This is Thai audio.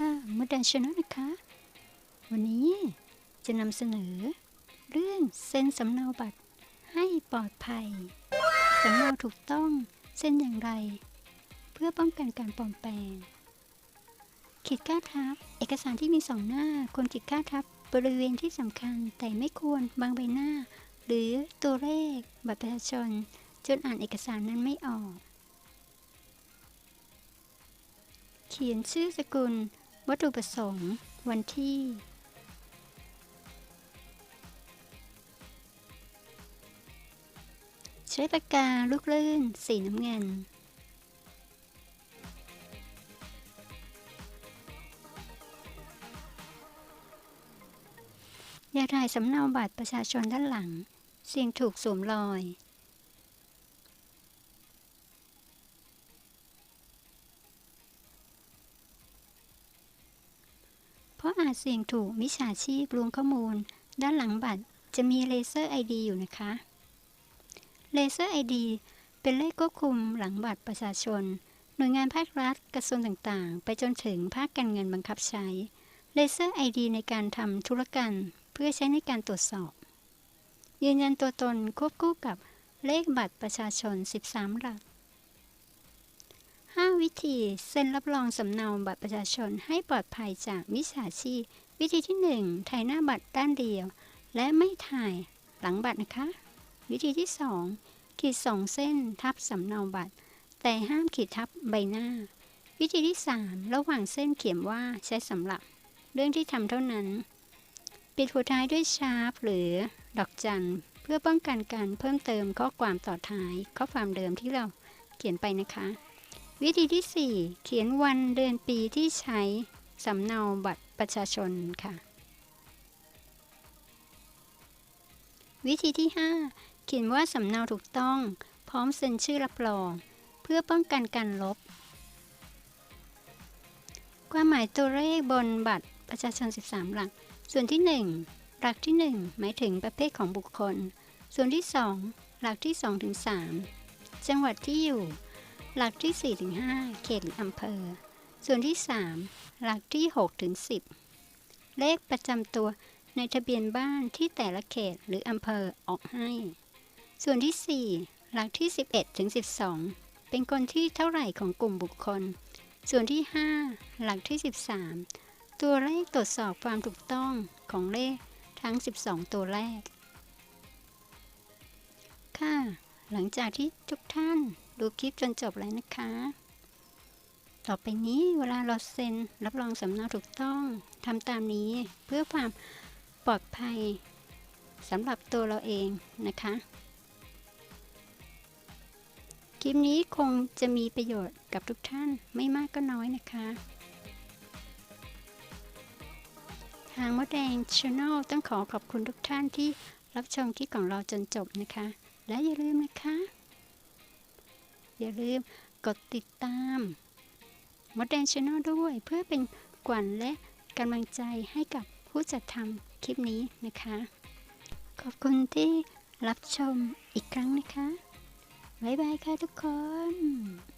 ค่ะมดแดนชนะนะคะ วันนี้จะนำเสนอ เรื่องเซ็นสำเนาบัตรให้ปลอดภัย สำเนาถูกต้องเซ็นอย่างไร เพื่อป้องกันการปลอมแปลงขีดค่าทับ เอกสารที่มีสองหน้าควรขีดค่าทับบริเวณที่สำคัญแต่ไม่ควรบางใบหน้า หรือตัวเลขบัตรประชาชน จนอ่านเอกสารนั้นไม่ออก เขียนชื่อสกุล วัตถุประสงค์ วันที่ ใช้ปากกาลูกลื่น สีน้ำเงิน อย่าถ่ายสำเนาบัตรประชาชนด้านหลัง เสี่ยงถูกสวมรอย เพราะอาจเสี่ยงถูกมิจฉาชีพลวงข้อมูล ด้านหลังบัตรจะมีเลเซอร์ ID อยู่นะคะเลเซอร์ ID เป็นเลขควบคุมหลังบัตรประชาชน หน่วยงานภาครัฐกระทรวงต่างๆ ไปจนถึงภาคการเงินบังคับใช้เลเซอร์ ID ในการทำธุรกรรมเพื่อใช้ในการตรวจสอบ ยืนยันตัวตนควบคู่กับเลขบัตรประชาชน 13 หลัก 5 วิธีเซ็นรับรองสำเนาบัตรประชาชนให้ปลอดภัยจากมิจฉาชีพ วิธีที่ 1 ถ่ายหน้าบัตรด้านเดียว และไม่ถ่ายหลังบัตรนะคะ วิธีที่ 2 ขีดสองเส้นทับสำเนาบัตร แต่ห้ามขีดทับใบหน้า วิธีที่ 3 ระหว่างเส้นเขียนว่าใช้สำหรับ เรื่องที่ทำเท่านั้น ปิดหัวท้ายด้วยชาร์ปหรือดอกจันเพื่อป้องกันการเพิ่มเติมข้อความต่อท้ายข้อความเดิมที่เราเขียนไปนะคะ วิธีที่ 4 เขียนวันเดือนปีที่ใช้สำเนาบัตรประชาชนค่ะ วิธีที่ 5 เขียนว่าสำเนาถูกต้อง พร้อมเซ็นชื่อรับรอง เพื่อป้องกันการลบ ความหมายตัวเลขบนบัตรประชาชน 13 หลัก ส่วนที่ 1 หลักที่ 1 หมายถึงประเภทของบุคคล ส่วนที่ 2 หลักที่2ถึง3จังหวัดที่อยู่ หลักที่4ถึง5เขตหรืออำเภอ ส่วนที่ 3 หลักที่6ถึง10 เลขประจำตัวในทะเบียนบ้านที่แต่ละเขตหรืออำเภอออกให้ ส่วนที่ 4 หลักที่ 11ถึง12 เป็นคนที่เท่าไหร่ของกลุ่มบุคคล ส่วนที่ 5 หลักที่ 13 ตัวเลขตรวจสอบความถูกต้องของเลขทั้ง 12 ตัวแรก ค่ะ หลังจากที่ทุกท่าน ดูคลิปจนจบแล้วนะคะ ต่อไปนี้เวลาเราเซ็นรับรองสำเนาถูกต้องทำตามนี้เพื่อความปลอดภัยสำหรับตัวเราเองนะคะ คลิปนี้คงจะมีประโยชน์กับทุกท่านไม่มากก็น้อยนะคะทางมดแดงช n น e l ต้องขอขอบคุณทุกท่านที่รับชมคลิปของเราจนจบนะคะ และอย่าลืมนะคะ อย่าลืมกดติดตามมดแดงช n น e l ด้วยเพื่อเป็นกวนและกำลังใจให้กับผู้จัดทำคลิปนี้นะคะ ขอบคุณที่รับชมอีกครั้งนะคะ บ๊ายบายค่ะทุกคน